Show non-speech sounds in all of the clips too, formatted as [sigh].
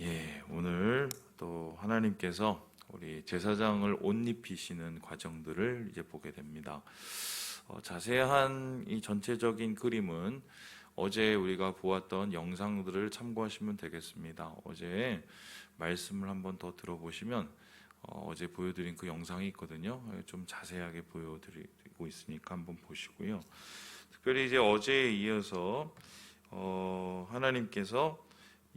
예, 오늘 또 하나님께서 우리 제사장을 옷 입히시는 과정들을 이제 보게 됩니다. 어, 자세한 이 전체적인 그림은 어제 우리가 보았던 영상들을 참고하시면 되겠습니다. 어제 말씀을 한번 더 들어보시면 어, 제 보여드린 그 영상이 있거든요. 좀 자세하게 보여드리고 있으니까 한번 보시고요. 특별히 이제 어제에 이어서 어, 하나님께서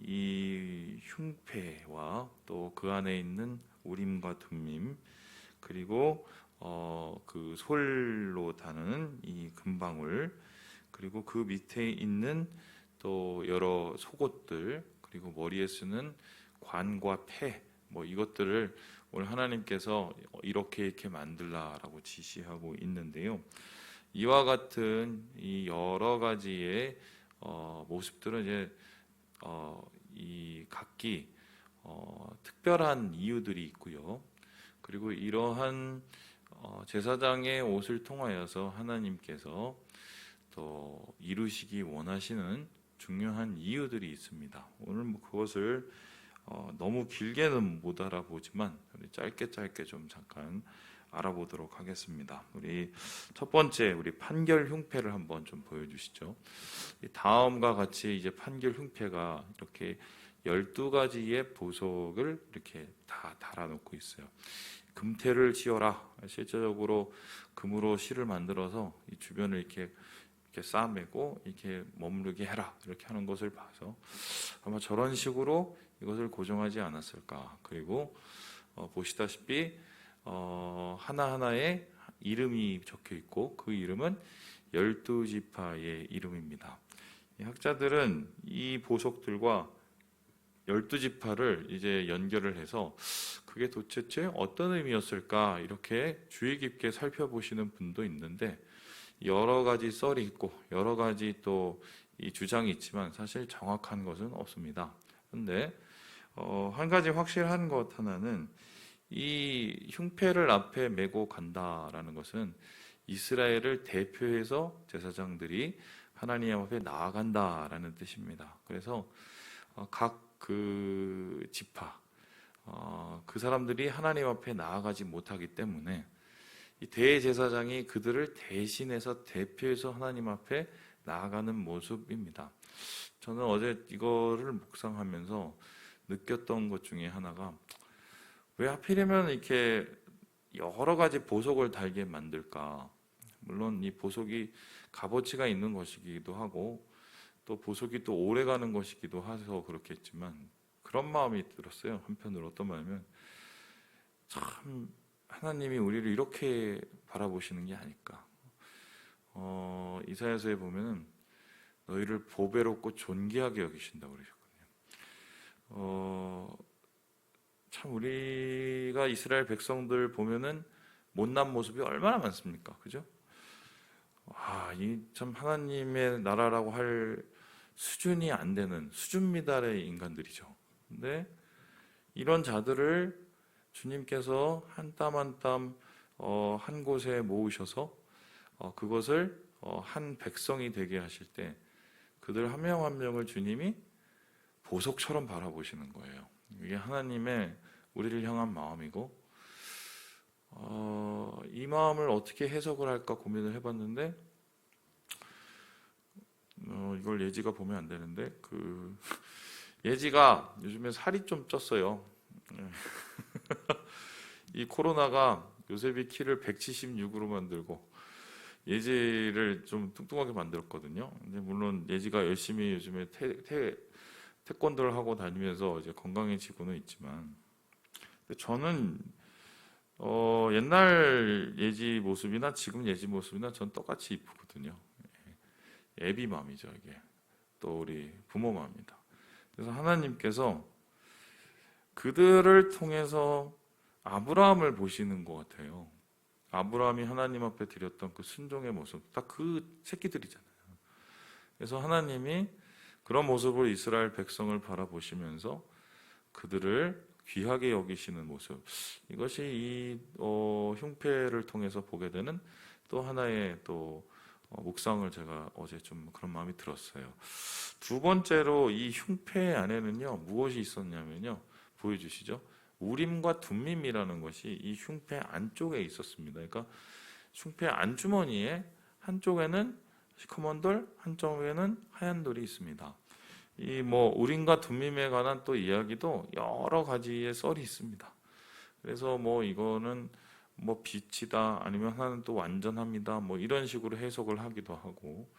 이 흉패와 또 그 안에 있는 우림과 둠림 그리고 어, 그 솔로 다는 이 금방울 그리고 그 밑에 있는 또 여러 속옷들 그리고 머리에 쓰는 관과 폐뭐 이것들을 오늘 하나님께서 이렇게 이렇게 만들라라고 지시하고 있는데요. 이와 같은 이 여러 가지의 어, 모습들은 이제 어, 이 각기 어, 특별한 이유들이 있고요. 그리고 이러한 어, 제사장의 옷을 통하여서 하나님께서 또 이루시기 원하시는 중요한 이유들이 있습니다. 오늘 뭐 그것을 어, 너무 길게는 못 알아보지만 짧게 짧게 좀 잠깐 알아보도록 하겠습니다. 우리 첫 번째 우리 판결 흉패를 한번 좀 보여주시죠. 다음과 같이 이제 판결 흉패가 이렇게 12가지의 보석을 이렇게 다 달아놓고 있어요. 금태를 지어라. 실제적으로 금으로 실을 만들어서 이 주변을 이렇게 이렇게 쌓매고 이렇게 머무르게 해라. 이렇게 하는 것을 봐서 아마 저런 식으로 이것을 고정하지 않았을까. 그리고 어, 보시다시피 어, 하나하나에 이름이 적혀 있고 그 이름은 열두 지파의 이름입니다. 학자들은 이 보석들과 열두 지파를 이제 연결을 해서 그게 도대체 어떤 의미였을까 이렇게 주의 깊게 살펴보시는 분도 있는데 여러 가지 썰이 있고 여러 가지 또 이 주장이 있지만 사실 정확한 것은 없습니다. 그런데 어, 한 가지 확실한 것 하나는 이 흉패를 앞에 메고 간다라는 것은 이스라엘을 대표해서 제사장들이 하나님 앞에 나아간다라는 뜻입니다. 그래서 어, 각그 지파 어, 그 사람들이 하나님 앞에 나아가지 못하기 때문에 이 대제사장이 그들을 대신해서 대표해서 하나님 앞에 나아가는 모습입니다. 저는 어제 이거를 묵상하면서 느꼈던 것 중에 하나가 왜 하필이면 이렇게 여러 가지 보석을 달게 만들까? 물론 이 보석이 값어치가 있는 것이기도 하고 또 보석이 또 오래 가는 것이기도 해서 그렇겠지만 그런 마음이 들었어요. 한편으로 어떤 마음이면 참 하나님이 우리를 이렇게 바라보시는 게 아닐까. 어, 이사야서에 보면은 너희를 보배롭고 존귀하게 여기신다고 그러셨거든요. 어, 참 우리가 이스라엘 백성들 보면은 못난 모습이 얼마나 많습니까? 그죠? 아, 이 참 하나님의 나라라고 할 수준이 안 되는 수준 미달의 인간들이죠. 근데 이런 자들을 주님께서 한 땀 한땀 어, 한 곳에 모으셔서 어, 그것을 어, 한 백성이 되게 하실 때 그들 한 명한 명을 주님이 보석처럼 바라보시는 거예요. 이게 하나님의 우리를 향한 마음이고 어, 이 마음을 어떻게 해석을 할까 고민을 해봤는데 어, 이걸 예지가 보면 안 되는데 그 [laughs] 예지가 요즘에 살이 좀 쪘어요. [laughs] 이 코로나가 요셉이 키를 176으로 만들고 예지를 좀 뚱뚱하게 만들었거든요. 근데 물론 예지가 열심히 요즘에 태, 태, 태권도를 하고 다니면서 이제 건강해지고는 있지만 저는 어, 옛날 예지 모습이나 지금 예지 모습이나 전 똑같이 이쁘거든요. 애비 마음이죠 이게 또 우리 부모 마음입니다. 그래서 하나님께서 그들을 통해서 아브라함을 보시는 것 같아요. 아브라함이 하나님 앞에 드렸던 그 순종의 모습, 딱 그 새끼들이잖아요. 그래서 하나님이 그런 모습으로 이스라엘 백성을 바라보시면서 그들을 귀하게 여기시는 모습, 이것이 이 어, 흉패를 통해서 보게 되는 또 하나의 또 어, 묵상을 제가 어제 좀 그런 마음이 들었어요. 두 번째로 이 흉패 안에는요 무엇이 있었냐면요 보여주시죠. 우림과 둠밈이라는 것이 이 흉패 안쪽에 있었습니다. 그러니까 흉패 안주머니에 한쪽에는 시커먼 돌, 한쪽에는 하얀 돌이 있습니다. 이 뭐 우림과 둠밈에 관한 또 이야기도 여러 가지의 썰이 있습니다. 그래서 뭐 이거는 뭐 빛이다 아니면 하나는 또 완전합니다. 뭐 이런 식으로 해석을 하기도 하고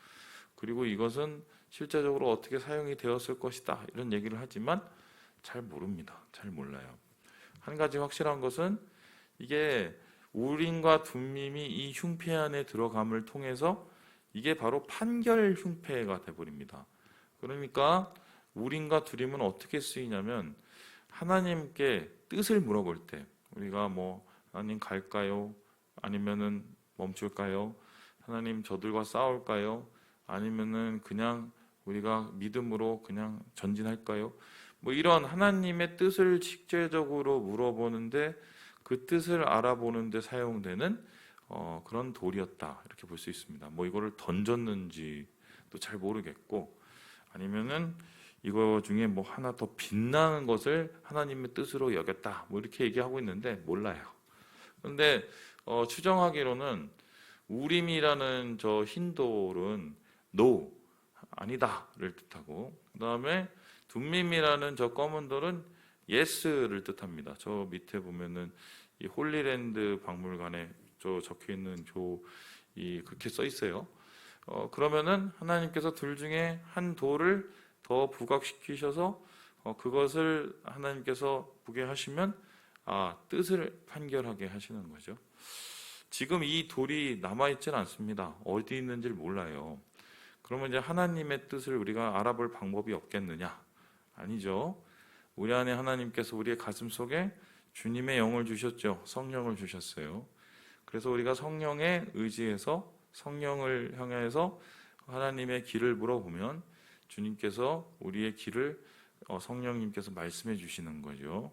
그리고 이것은 실제적으로 어떻게 사용이 되었을 것이다 이런 얘기를 하지만 잘 모릅니다. 잘 몰라요. 한 가지 확실한 것은 이게 우림과 둠밈이 이 흉패 안에 들어감을 통해서 이게 바로 판결 흉패가 돼버립니다. 그러니까 우림과 두림은 어떻게 쓰이냐면 하나님께 뜻을 물어볼 때 우리가 뭐 하나님 갈까요? 아니면은 멈출까요? 하나님 저들과 싸울까요? 아니면은 그냥 우리가 믿음으로 그냥 전진할까요? 뭐 이런 하나님의 뜻을 직접적으로 물어보는데 그 뜻을 알아보는데 사용되는 어, 그런 돌이었다 이렇게 볼 수 있습니다. 뭐 이거를 던졌는지도 잘 모르겠고 아니면은 이거 중에 뭐 하나 더 빛나는 것을 하나님의 뜻으로 여겼다 뭐 이렇게 얘기하고 있는데 몰라요. 그런데 어, 추정하기로는 우림이라는 저 흰돌은 no 아니다를 뜻하고 그 다음에 둠밈이라는 저 검은 돌은 yes를 뜻합니다. 저 밑에 보면은 이 홀리랜드 박물관에 저 적혀 있는 저이 그렇게 써 있어요. 어, 그러면은 하나님께서 둘 중에 한 돌을 더 부각시키셔서 어, 그것을 하나님께서 보게 하시면 아 뜻을 판결하게 하시는 거죠. 지금 이 돌이 남아 있지는 않습니다. 어디 있는지를 몰라요. 그러면 이제 하나님의 뜻을 우리가 알아볼 방법이 없겠느냐? 아니죠. 우리 안에 하나님께서 우리의 가슴 속에 주님의 영을 주셨죠. 성령을 주셨어요. 그래서 우리가 성령에 의지해서 성령을 향해서 하나님의 길을 물어보면 주님께서 우리의 길을 어, 성령님께서 말씀해 주시는 거죠.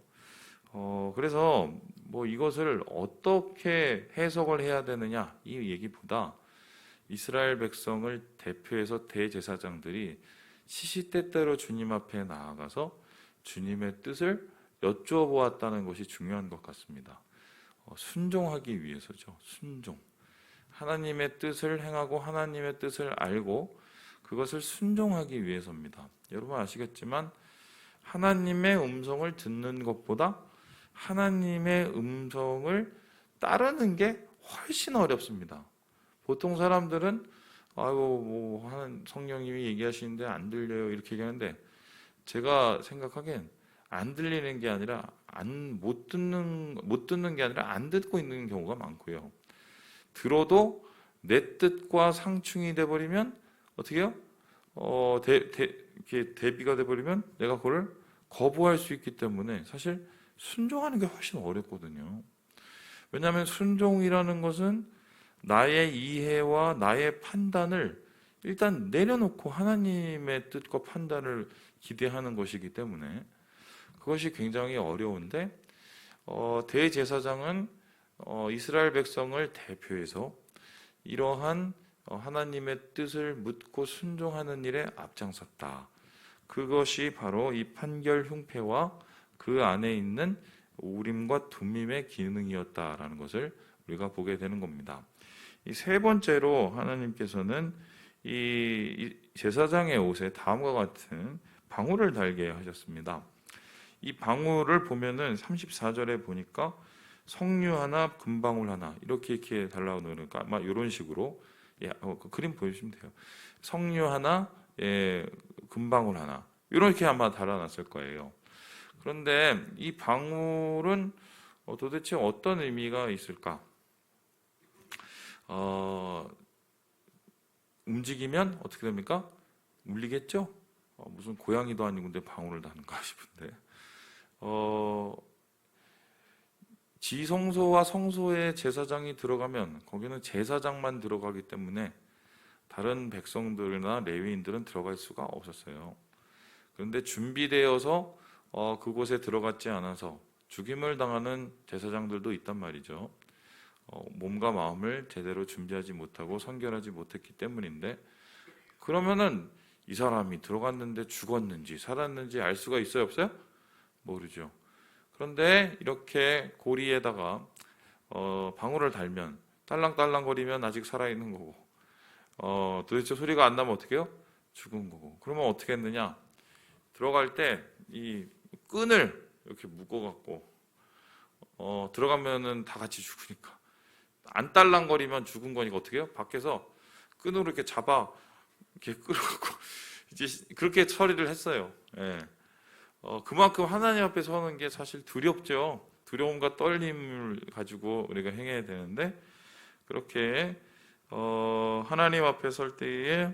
어, 그래서 뭐 이것을 어떻게 해석을 해야 되느냐 이 얘기보다 이스라엘 백성을 대표해서 대제사장들이 시시때때로 주님 앞에 나아가서 주님의 뜻을 여쭈어 보았다는 것이 중요한 것 같습니다. 어, 순종하기 위해서죠. 순종. 하나님의 뜻을 행하고 하나님의 뜻을 알고 그것을 순종하기 위해서입니다. 여러분 아시겠지만 하나님의 음성을 듣는 것보다 하나님의 음성을 따르는 게 훨씬 어렵습니다. 보통 사람들은 아이고 뭐 하는 성령님이 얘기하시는데 안 들려요 이렇게 얘기하는데 제가 생각하기엔 안 들리는 게 아니라 안 못 듣는 못 듣는 게 아니라 안 듣고 있는 경우가 많고요. 들어도 내 뜻과 상충이 돼 버리면 어떻게요? 어, 대, 대, 이렇게 대비가 돼 버리면 내가 그걸 거부할 수 있기 때문에 사실 순종하는 게 훨씬 어렵거든요. 왜냐하면 순종이라는 것은 나의 이해와 나의 판단을 일단 내려놓고 하나님의 뜻과 판단을 기대하는 것이기 때문에 그것이 굉장히 어려운데 어, 대제사장은 어, 이스라엘 백성을 대표해서 이러한 어, 하나님의 뜻을 묻고 순종하는 일에 앞장섰다. 그것이 바로 이 판결 흉패와 그 안에 있는 우림과 둠밈의 기능이었다라는 것을 우리가 보게 되는 겁니다. 이 세 번째로 하나님께서는 이 제사장의 옷에 다음과 같은 방울을 달게 하셨습니다. 이 방울을 보면은 34절에 보니까 석류 하나, 금방울 하나 이렇게 이렇게 달라고 그러니까 아마 이런 식으로 예, 어, 그 그림 보여주시면 돼요. 석류 하나, 예, 금방울 하나 이렇게 아마 달아놨을 거예요. 그런데 이 방울은 어, 도대체 어떤 의미가 있을까? 어, 움직이면 어떻게 됩니까? 울리겠죠? 어, 무슨 고양이도 아니고 근데 방울을 다는가 싶은데 어, 지성소와 성소에 제사장이 들어가면 거기는 제사장만 들어가기 때문에 다른 백성들이나 레위인들은 들어갈 수가 없었어요. 그런데 준비되어서 어, 그곳에 들어갔지 않아서 죽임을 당하는 제사장들도 있단 말이죠. 어, 몸과 마음을 제대로 준비하지 못하고 선결하지 못했기 때문인데 그러면은 이 사람이 들어갔는데 죽었는지 살았는지 알 수가 있어요 없어요? 모르죠. 그런데 이렇게 고리에다가 어, 방울을 달면 딸랑딸랑거리면 아직 살아있는 거고 어, 도대체 소리가 안 나면 어떻게 해요? 죽은 거고 그러면 어떻게 했느냐 들어갈 때 이 끈을 이렇게 묶어갖고 어, 들어가면은 다 같이 죽으니까 안 딸랑거리면 죽은 거니까 어떻게 해요? 밖에서 끈으로 이렇게 잡아 이렇게 [laughs] 끌어갖고 이제 그렇게 처리를 했어요. 예. 어, 그만큼 하나님 앞에 서는 게 사실 두렵죠. 두려움과 떨림을 가지고 우리가 행해야 되는데 그렇게 어, 하나님 앞에 설 때에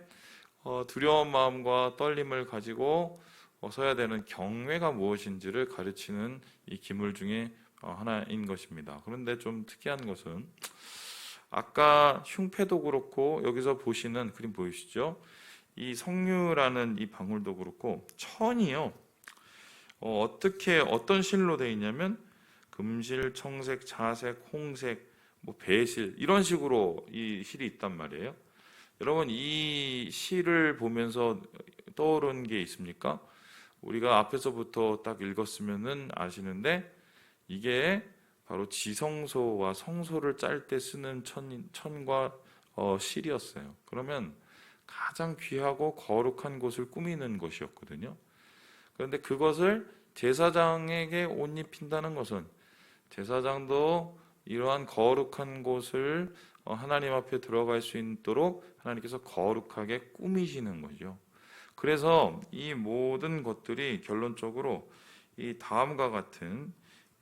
어, 두려운 마음과 떨림을 가지고 어, 서야 되는 경외가 무엇인지를 가르치는 이 기물 중에 어, 하나인 것입니다. 그런데 좀 특이한 것은 아까 흉패도 그렇고 여기서 보시는 그림 보이시죠? 이 석류라는 이 방울도 그렇고 천이요. 어, 어떻게 어떤 실로 되어 있냐면 금실, 청색, 자색, 홍색, 뭐 배실 이런 식으로 이 실이 있단 말이에요. 여러분 이 실을 보면서 떠오른 게 있습니까? 우리가 앞에서부터 딱 읽었으면은 아시는데 이게 바로 지성소와 성소를 짤 때 쓰는 천, 천과 어, 실이었어요. 그러면 가장 귀하고 거룩한 곳을 꾸미는 것이었거든요. 그런데 그것을 제사장에게 옷 입힌다는 것은 제사장도 이러한 거룩한 곳을 어, 하나님 앞에 들어갈 수 있도록 하나님께서 거룩하게 꾸미시는 거죠. 그래서 이 모든 것들이 결론적으로 이 다음과 같은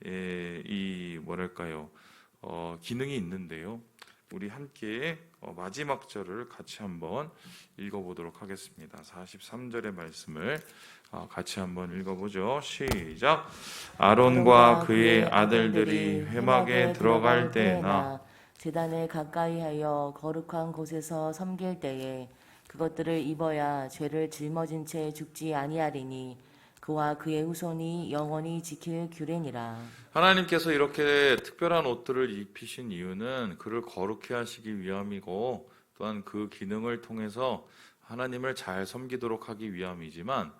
예, 이 뭐랄까요 어, 기능이 있는데요. 우리 함께 어, 마지막 절을 같이 한번 읽어보도록 하겠습니다. 43절의 말씀을 어, 같이 한번 읽어보죠. 시작. 아론과 그의 아들들이 회막에 들어갈 때나 제단에 가까이 하여 거룩한 곳에서 섬길 때에 그것들을 입어야 죄를 짊어진 채 죽지 아니하리니 그와 그의 후손이 영원히 지킬 규례니라. 하나님께서 이렇게 특별한 옷들을 입히신 이유는 그를 거룩해 하시기 위함이고 또한 그 기능을 통해서 하나님을 잘 섬기도록 하기 위함이지만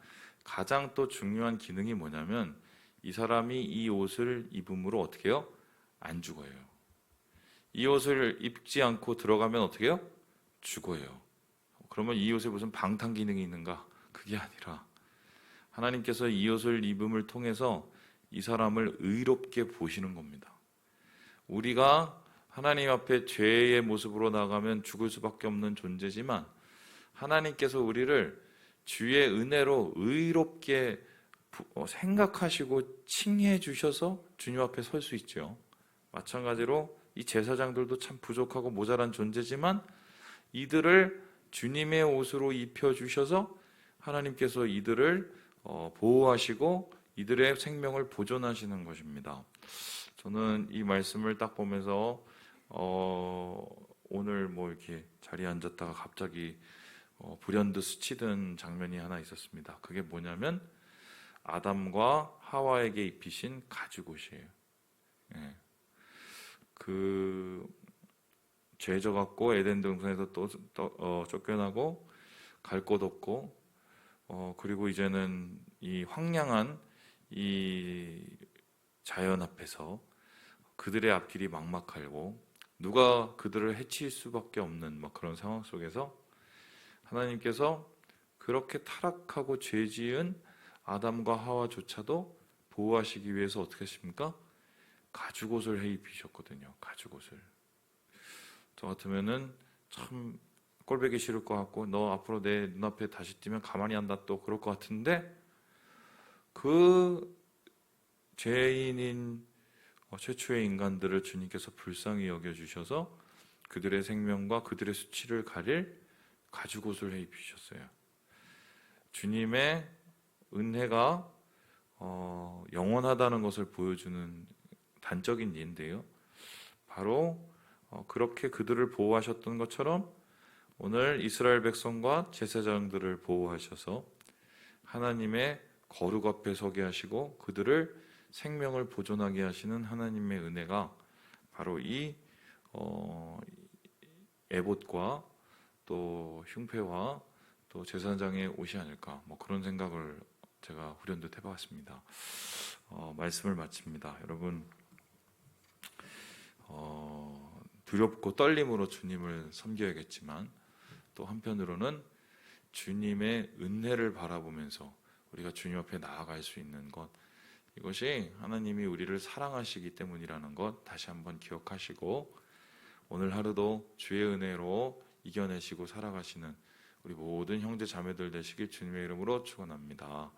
가장 또 중요한 기능이 뭐냐면 이 사람이 이 옷을 입음으로 어떻게 해요? 안 죽어요. 이 옷을 입지 않고 들어가면 어떻게 해요? 죽어요. 그러면 이 옷에 무슨 방탄 기능이 있는가? 그게 아니라 하나님께서 이 옷을 입음을 통해서 이 사람을 의롭게 보시는 겁니다. 우리가 하나님 앞에 죄의 모습으로 나가면 죽을 수밖에 없는 존재지만 하나님께서 우리를 주의 은혜로 의롭게 부- 어, 생각하시고 칭해 주셔서 주님 앞에 설 수 있죠. 마찬가지로 이 제사장들도 참 부족하고 모자란 존재지만 이들을 주님의 옷으로 입혀 주셔서 하나님께서 이들을 어, 보호하시고 이들의 생명을 보존하시는 것입니다. 저는 이 말씀을 딱 보면서 어, 오늘 뭐 이렇게 자리에 앉았다가 갑자기 어, 불현듯 스치던 장면이 하나 있었습니다. 그게 뭐냐면 아담과 하와에게 입히신 가죽옷이에요. 예. 그 죄져 갖고 에덴 동산에서 또, 또 어, 쫓겨나고 갈 곳 없고 어, 그리고 이제는 이 황량한 이 자연 앞에서 그들의 앞길이 막막하고 누가 그들을 해칠 수밖에 없는 막 그런 상황 속에서 하나님께서 그렇게 타락하고 죄지은 아담과 하와조차도 보호하시기 위해서 어떻게 하십니까? 가죽옷을 해 입히셨거든요. 가죽옷을. 저 같으면은 참 꼴보기 싫을 것 같고 너 앞으로 내 눈앞에 다시 뛰면 가만히 안다 또 그럴 것 같은데 그 죄인인 어, 최초의 인간들을 주님께서 불쌍히 여겨 주셔서 그들의 생명과 그들의 수치를 가릴 가죽 옷을 해 입히셨어요. 주님의 은혜가 어, 영원하다는 것을 보여주는 단적인 예인데요. 바로 어, 그렇게 그들을 보호하셨던 것처럼 오늘 이스라엘 백성과 제사장들을 보호하셔서 하나님의 거룩 앞에 서게 하시고 그들을 생명을 보존하게 하시는 하나님의 은혜가 바로 이 어, 에봇과 또 흉패와 또 제사장의 옷이 아닐까 뭐 그런 생각을 제가 후련듯 해봤습니다. 어, 말씀을 마칩니다. 여러분 어, 두렵고 떨림으로 주님을 섬겨야겠지만 또 한편으로는 주님의 은혜를 바라보면서 우리가 주님 앞에 나아갈 수 있는 것 이것이 하나님이 우리를 사랑하시기 때문이라는 것 다시 한번 기억하시고 오늘 하루도 주의 은혜로 이겨내시고 살아가시는 우리 모든 형제 자매들 되시길 주님의 이름으로 축원합니다.